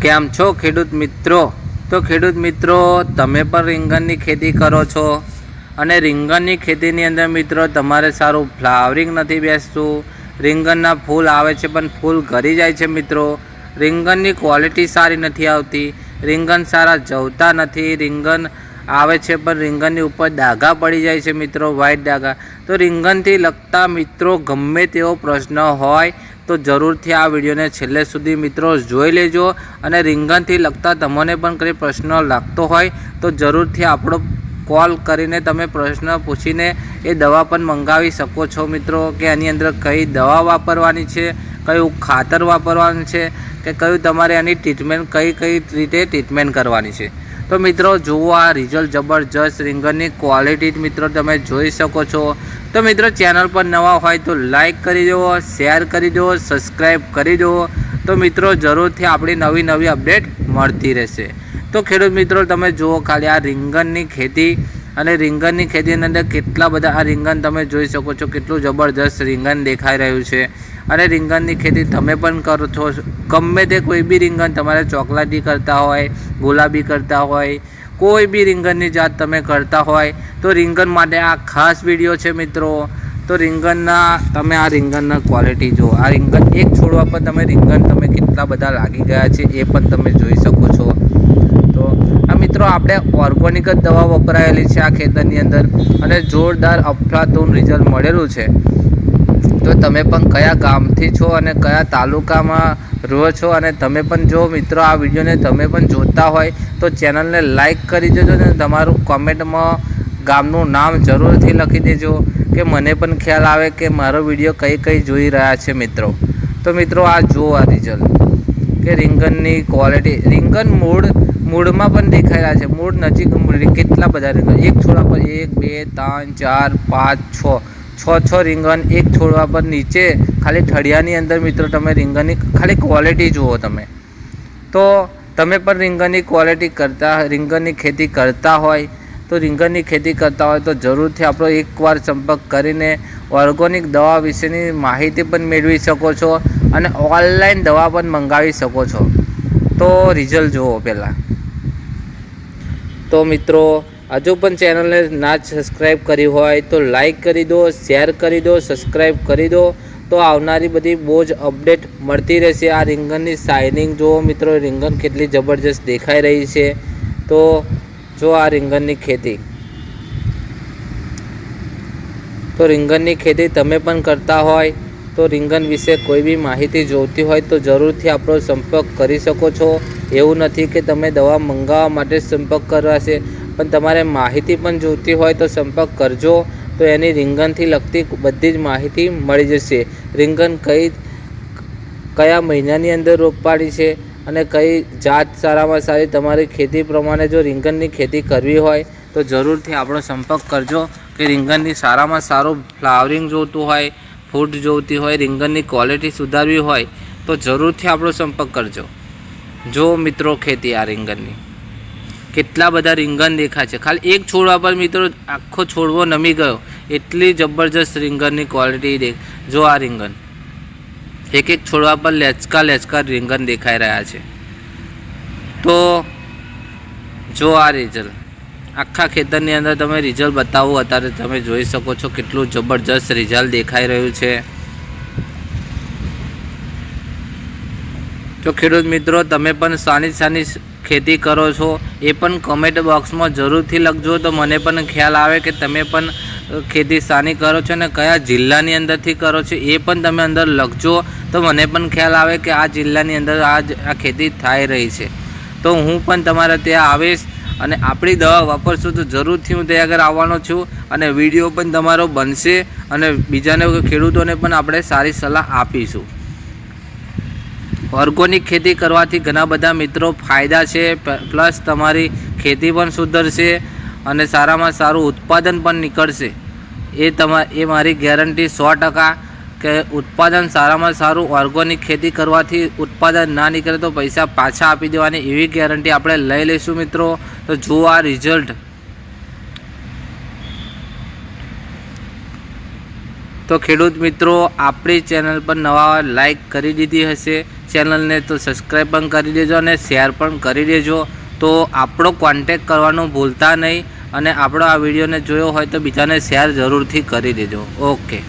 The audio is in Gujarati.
કેમ છો ખેડૂત મિત્રો? તો ખેડૂત મિત્રો, તમે પણ રીંગણની ખેતી કરો છો? અને રીંગણની ખેતીની અંદર મિત્રો, તમારે સારું ફ્લાવરિંગ નથી બેસતું. રીંગણના ફૂલ આવે છે પણ ફૂલ ઘરી જાય છે મિત્રો. રીંગણની ક્વોલિટી સારી નથી આવતી. રીંગણ સારા જવતા નથી. રીંગણ આવે છે, પણ રીંગણની ઉપર ડાઘા પડી જાય છે મિત્રો વ્હાઇટ ડાઘા. તો રીંગણથી લગતા મિત્રો, ગમે તેવો પ્રશ્ન હોય તો જરૂરથી આ વિડીયોને છેલ્લે સુધી મિત્રો જોઈ લેજો અને રીંગણથી લગતા તમને પણ કંઈ પ્રશ્ન લાગતો હોય તો જરૂરથી આપણો કોલ કરીને તમે પ્રશ્ન પૂછીને એ દવા પણ મંગાવી શકો છો મિત્રો, કે આની અંદર કઈ દવા વાપરવાની છે, કયું ખાતર વાપરવાનું છે, કે કયું તમારે એની ટ્રીટમેન્ટ કઈ કઈ રીતે ટ્રીટમેન્ટ કરવાની છે. તો મિત્રો, જુઓ આ રિઝલ્ટ જબરજસ્ત રીંગણની ક્વોલિટી મિત્રો તમે જોઈ શકો છો. તો મિત્રો, ચેનલ પર નવા હોય તો લાઈક કરી દો શેર કરી દો સબસ્ક્રાઈબ કરી દો. તો મિત્રો, જરૂરથી આપણી નવી નવી અપડેટ મળતી રહેશે. તો ખેડૂત મિત્રો, તમે જુઓ ખાલી આ રીંગણની ખેતી અને રીંગણની ખેતીની અંદર કેટલા બધા આ રીંગણ તમે જોઈ શકો છો, કેટલું જબરજસ્ત રીંગણ દેખાઈ રહ્યું છે. અને રીંગણની ખેતી તમે પણ કરો છો. ગમે તે કોઈ બી રીંગણ તમારે ચોકલાટી કરતા હોય, ગુલાબી કરતા હોય, કોઈ બી રીંગણની જાત તમે કરતા હોય, તો રીંગણ માટે આ ખાસ વીડિયો છે મિત્રો. તો રીંગણના, તમે આ રીંગણના ક્વોલિટી જુઓ. આ રીંગણ એક છોડવા પર તમે રીંગણ તમે કેટલા બધા લાગી ગયા છે એ પણ તમે જોઈ શકો છો. મિત્રો, આપણે ઓર્ગોનિક જ દવા વપરાયેલી છે આ ખેતરની અંદર અને જોરદાર અફલાતુન રિઝલ્ટ મળેલું છે. તો તમે પણ કયા ગામથી છો અને કયા તાલુકામાં રહો છો અને તમે પણ જો મિત્રો આ વિડીયોને તમે પણ જોતા હોય તો ચેનલને લાઈક કરી દેજો અને તમારું કોમેન્ટમાં ગામનું નામ જરૂરથી લખી દેજો કે મને પણ ખ્યાલ આવે કે મારો વીડિયો કઈ કઈ જોઈ રહ્યા છે મિત્રો. તો મિત્રો, આ જુઓ આ રિઝલ્ટ કે રીંગણની ક્વોલિટી રીંગણ મૂળ મૂળમાં પણ રહ્યા છે. મૂળ નજીક કેટલા બધા રીંગણ? એક છોડા પર એક, બે, ત્રણ, ચાર, પાંચ, છ. છ છ રીંગણ, એક છોડવા પર નીચે. ખાલી ઠળિયાની અંદર મિત્રો તમે રીંગણની ખાલી ક્વોલિટી જુઓ તમે. તો તમે પણ રીંગણની ક્વોલિટી કરતા, રીંગણની ખેતી કરતા હોય, તો રીંગણની ખેતી કરતા હોય તો જરૂરથી આપણો એકવાર સંપર્ક કરીને ઓર્ગોનિક દવા વિશેની માહિતી પણ મેળવી શકો છો અને ઓનલાઈન દવા પણ મંગાવી શકો છો. તો રિઝલ્ટ જુઓ પહેલાં. તો મિત્રો, હજુ પણ ચેનલને ના સબસ્ક્રાઈબ કરી હોય તો લાઈક કરી દો શેર કરી દો સબસ્ક્રાઈબ કરી દો. તો આવનારી બધી બહુ જ અપડેટ મળતી રહેશે. આ રીંગણની શાઇનિંગ જુઓ મિત્રો, રીંગણ કેટલી જબરજસ્ત દેખાઈ રહી છે. તો જો આ રીંગણની ખેતી. તો રીંગણની ખેતી તમે પણ કરતા હોય તો રીંગણ વિશે કોઈ બી માહિતી જોઈતી હોય તો જરૂરથી આપણો સંપર્ક કરી શકો છો. એવું નથી કે તમે દવા મંગાવવા માટે સંપર્ક કરવાશે પણ તમારે માહિતી પણ જોઈતી હોય તો સંપર્ક કરજો. તો એની રીંગણથી લગતી બધી જ માહિતી મળી જશે. રીંગણ કઈ કયા મહિનાની અંદર રોપાડી છે અને કઈ જાત સારામાં સારી તમારી ખેતી પ્રમાણે જો રીંગણની ખેતી કરવી હોય તો જરૂરથી આપણો સંપર્ક કરજો કે રીંગણની સારામાં સારું ફ્લાવરિંગ જોઈતું હોય ફૂડ જોઈતી હોય, રીંગણની ક્વોલિટી સુધારવી હોય, તો જરૂરથી આપણો સંપર્ક કરજો. જો મિત્રો ખેતી આ રીંગણની. કેટલા બધા રીંગણ દેખાય છે. ખાલી એક છોડવા પર મિત્રો આખો છોડવો નમી ગયો. એટલી જબરજસ્ત રીંગણની ક્વોલિટી દે જો આ રીંગણ. એક એક છોડવા પર લેચકા લેચકા રીંગણ દેખાઈ રહ્યા છે. તો જો આ રિઝલ્ટ આખા ખેતરની અંદર તમે રિઝલ્ટ બતાવો. અત્યારે તમે જોઈ શકો છો કેટલું જબરજસ્ત રિઝલ્ટ દેખાઈ રહ્યું છે. તો ખેડૂત મિત્રો, તમે પણ સાની સાની ખેતી કરો છો. એ પણ કમેન્ટ બોક્સમાં જરૂરથી લખજો. તો મને પણ ખ્યાલ આવે કે તમે પણ ખેતી સાની કરો છો અને કયા જિલ્લાની અંદરથી કરો છો એ પણ તમે અંદર લખજો. તો મને પણ ખ્યાલ આવે કે આ જિલ્લાની અંદર આ ખેતી થઈ રહી છે. તો હું પણ તમારા ત્યાં આવીશ. અને આપણી દવા વાપરશું તો જરૂરથી હું ત્યાં આગળ આવવાનો છું અને વીડિયો પણ તમારો બનશે અને બીજાને ખેડૂતોને પણ આપણે સારી સલાહ આપીશું. ઓર્ગોનિક ખેતી કરવાથી ઘણા બધા મિત્રો ફાયદા છે પ્લસ તમારી ખેતી પણ સુધરશે અને સારામાં સારું ઉત્પાદન પણ નીકળશે. એ તમા, એ મારી ગેરંટી સો ટકા કે ઉત્પાદન સારામાં સારું ઓર્ગોનિક ખેતી કરવાથી ઉત્પાદન ના નીકળે તો પૈસા પાછા આપી દેવાની એવી ગેરંટી આપણે લઈ લઈશું મિત્રો. તો જુઓ આ રિઝલ્ટ તો ખેડૂત મિત્રો, આપણી ચેનલ પર નવા લાઈક કરી દીધી હશે. ચેનલને તો સબસ્ક્રાઈબ પણ કરી દેજો અને શેર પણ કરી દેજો. તો આપણો કોન્ટેક કરવાનું ભૂલતા નહીં અને આપણો આ વિડીયોને જોયો હોય તો બીજાને શેર જરૂરથી કરી દેજો. ઓકે